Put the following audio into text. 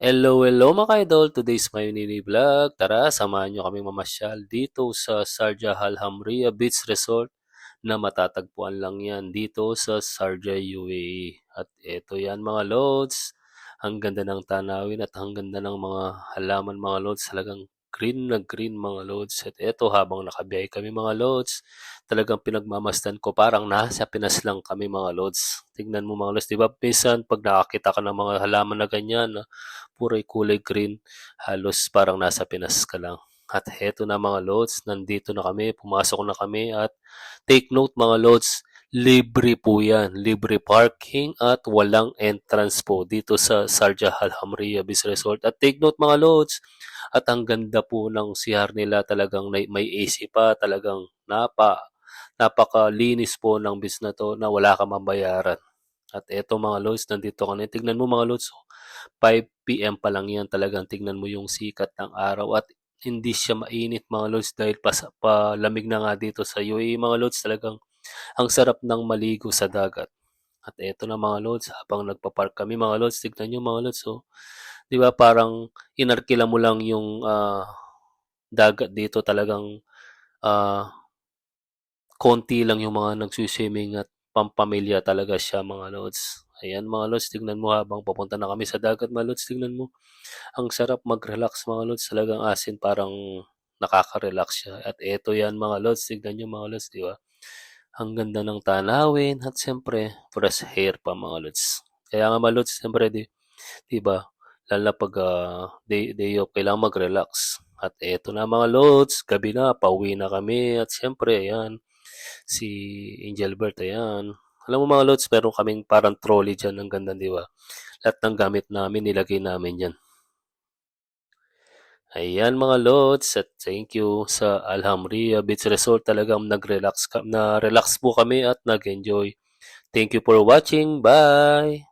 Hello, hello mga idol. Today's my mini vlog. Tara, samahan nyo kaming mamasyal dito sa Sharjah Al Hamria Beach Resort na matatagpuan lang yan dito sa Sharjah, UAE. At eto yan mga loads. Ang ganda ng tanawin at ang ganda ng mga halaman mga loads. Talagang green na green mga loads. At eto habang nakabiyay kami mga loads, talagang pinagmamasdan ko parang nasa Pinas lang kami mga loads. Tingnan mo mga loads, di ba? Minsan pag nakakita ka ng mga halaman na ganyan, na puray kulay green, halos parang nasa Pinas ka lang. At heto na mga loads, nandito na kami, pumasok na kami at take note mga loads, libre po yan, libre parking at walang entrance po dito sa Sharjah Al Hamria Beach Resort. At take note mga loads, at ang ganda po ng CR nila talagang may AC pa, talagang napa napakalinis po ng beach na to na wala ka mabayaran. At eto mga loads, nandito ka na. Tignan mo mga loads, 5 p.m. pa lang yan talagang tignan mo yung sikat ng araw at hindi siya mainit mga lods dahil pas, palamig na nga dito sa UAE mga lods talagang ang sarap ng maligo sa dagat. At eto na mga lods, habang nagpa-park kami mga lods, tignan nyo mga lods, oh. Di ba parang inarkila mo lang yung ah, dagat dito talagang ah, konti lang yung mga nagsuswimming at pampamilya talaga siya mga lods. Ayan mga lods, tignan mo habang papunta na kami sa dagat mga lods, tignan mo. Ang sarap mag-relax mga lods, talagang asin parang nakaka-relax siya. At eto yan mga lods, tignan nyo mga lods, di ba? Ang ganda ng tanawin at siyempre fresh hair pa mga lods. Kaya nga mga lods, siyempre di, di ba? Lalo pag ah, day, day off, kailangan mag-relax. At eto na mga lods, gabi na, pauwi na kami. At siyempre, ayan, si Angelbert, ayan. Alam mo mga lods, meron kaming parang trolley dyan. Ang ganda, di ba? Lahat ng gamit namin, nilagay namin yan. Ayan mga lods, at thank you sa Alhamria Beach Resort. Talagang nag-relax, na relax po kami at nag-enjoy. Thank you for watching. Bye!